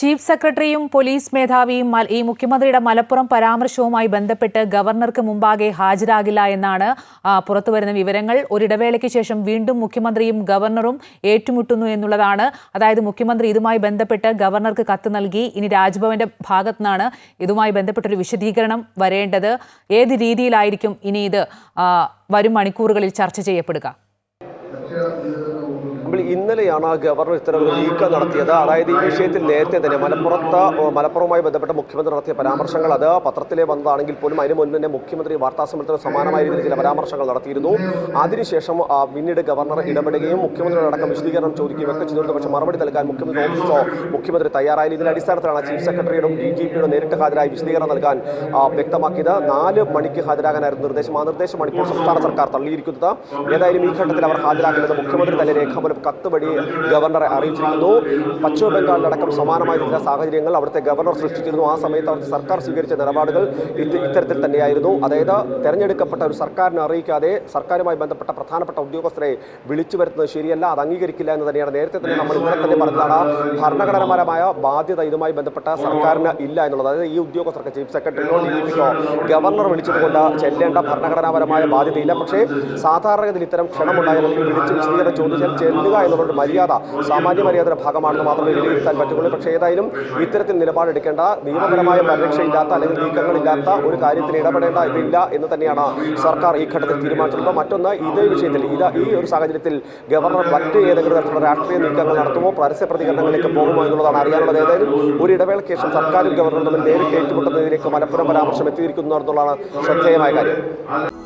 Chief സെക്രട്ടറിയും police മേധാവിയും ഈ മുഖ്യമന്ത്രിയുടെ മലപ്പുറം പരാമർശവുമായി ബന്ധപ്പെട്ട് ഗവർണർക്ക് മുമ്പാകെ ഹാജരാകില്ല എന്നാണ് പുറത്തുവരുന്ന വിവരങ്ങൾ. ഒരിടവേളയ്ക്ക് ശേഷം വീണ്ടും മുഖ്യമന്ത്രിയും ഗവർണറും ഏറ്റുമുട്ടുന്നു എന്നുള്ളതാണ്. അതായത് മുഖ്യമന്ത്രി ഇതുമായി ബന്ധപ്പെട്ട് ഗവർണർക്ക് കത്ത് നൽകി. ഇനി രാജ്ഭവന്റെ ഭാഗത്തു നിന്നാണ് ഇതുമായി ബന്ധപ്പെട്ടൊരു വിശദീകരണം വരേണ്ടത്. ഏത് രീതിയിലായിരിക്കും ഇനി ഇത് വരും മണിക്കൂറുകളിൽ ചർച്ച ചെയ്യപ്പെടുക? നമ്മൾ ഇന്നലെയാണ് ഗവർണർ ഇത്തരമൊരു നീക്കം നടത്തിയത്. അതായത് ഈ വിഷയത്തിൽ നേരത്തെ തന്നെ മലപ്പുറത്ത് മലപ്പുറവുമായി ബന്ധപ്പെട്ട മുഖ്യമന്ത്രി നടത്തിയ പരാമർശങ്ങൾ അത് പത്രത്തിലെ വന്നതാണെങ്കിൽ പോലും അതിനു മുൻപ് തന്നെ മുഖ്യമന്ത്രി വാർത്താ സമ്മേളനത്തിന് സമാനമായ രീതിയിൽ ചില പരാമർശങ്ങൾ നടത്തിയിരുന്നു. അതിനുശേഷം പിന്നീട് ഗവർണർ ഇടപെടുകയും മുഖ്യമന്ത്രിയുടെ അടക്കം വിശദീകരണം ചോദിക്കുകയും ഒക്കെ ചെയ്തിരുന്നു. പക്ഷേ മറുപടി നൽകാൻ മുഖ്യമന്ത്രി ഓഫീസോ മുഖ്യമന്ത്രി തയ്യാറായില്ല ഇതിന്റെ അടിസ്ഥാനത്തിലാണ് ചീഫ് സെക്രട്ടറിയുടെ ഡി ജി പിയുടെ നേരിട്ട് ഹാജരായി വിശദീകരണം നൽകാൻ വ്യക്തമാക്കിയത്. നാല് മണിക്ക് ഹാജരാകാനായിരുന്നു നിർദ്ദേശം. ആ നിർദ്ദേശമാണ് ഇപ്പോൾ സംസ്ഥാന സർക്കാർ തള്ളിയിരിക്കുന്നത്. ഏതായാലും ഈ ഘട്ടത്തിൽ അവർ ഹാജരാക്കുന്നത് മുഖ്യമന്ത്രി തന്നെ രേഖാമൂലം കത്ത് വഴി ഗവർണറെ അറിയിച്ചിരുന്നു പശ്ചിമ ബംഗാളിലടക്കം സമാനമായ ചില സാഹചര്യങ്ങൾ അവിടുത്തെ ഗവർണർ സൃഷ്ടിച്ചിരുന്നു. ആ സമയത്ത് അവിടുത്തെ സർക്കാർ സ്വീകരിച്ച നിലപാടുകൾ ഇത്തരത്തിൽ തന്നെയായിരുന്നു. അതായത് തെരഞ്ഞെടുക്കപ്പെട്ട ഒരു സർക്കാരിനെ അറിയിക്കാതെ സർക്കാരുമായി ബന്ധപ്പെട്ട പ്രധാനപ്പെട്ട ഉദ്യോഗസ്ഥരെ വിളിച്ചു വരുത്തുന്നത് ശരിയല്ല അത് അംഗീകരിക്കില്ല എന്ന് തന്നെയാണ്. നേരത്തെ തന്നെ നമ്മൾ ഇന്നലെ തന്നെ പറഞ്ഞതാണ് ഭരണഘടനാപരമായ ബാധ്യത ഇതുമായി ബന്ധപ്പെട്ട സർക്കാരിന് ഇല്ല എന്നുള്ളത്. അതായത് ഈ ഉദ്യോഗസ്ഥർക്ക് ചീഫ് സെക്രട്ടറിയോ ഡി ഗവർണർ വിളിച്ചതുകൊണ്ട് ചെല്ലേണ്ട ഭരണഘടനാപരമായ ബാധ്യതയില്ല. പക്ഷേ സാധാരണഗതിയിൽ ഇത്തരം ക്ഷണമുണ്ടായാൽ വിളിച്ച് വിശദീകരണം ചോദിച്ചാൽ ചെല്ലുക എന്നുള്ളൊരു മര്യാദ സാമാന്യ മര്യാദയുടെ ഭാഗമാണെന്ന് മാത്രമേ വിലയിരുത്താൻ പറ്റുള്ളൂ പക്ഷേ ഏതായാലും ഇത്തരത്തിൽ നിലപാടെടുക്കേണ്ട നിയമപരമായ പരിരക്ഷയില്ലാത്ത അല്ലെങ്കിൽ നീക്കങ്ങളില്ലാത്ത ഒരു കാര്യത്തിൽ ഇടപെടേണ്ട ഇതില്ല എന്ന് തന്നെയാണ് സർക്കാർ ഈ ഘട്ടത്തിൽ തീരുമാനിച്ചിട്ടുള്ളത്. മറ്റൊന്ന് ഇതേ വിഷയത്തിൽ ഇത് ഈ ഒരു സാഹചര്യത്തിൽ ഗവർണർ മറ്റ് ഏതെങ്കിലും തരത്തിലുള്ള രാഷ്ട്രീയ നീക്കങ്ങൾ നടത്തുമോ പരസ്യ പ്രതികരണങ്ങളിലേക്ക് പോകുമോ എന്നുള്ളതാണ് അറിയാനുള്ളത്. ഏതായാലും ഒരു ഇടവേളയ്ക്ക് ശേഷം സർക്കാരും ഗവർണറും തമ്മിൽ നേരിട്ട് ഏറ്റുമുട്ടുന്നതിലേക്ക് മലപ്പുറം പരാമർശം എത്തിയിരിക്കുന്നു എന്നുള്ളതാണ് ശ്രദ്ധേയമായ കാര്യം.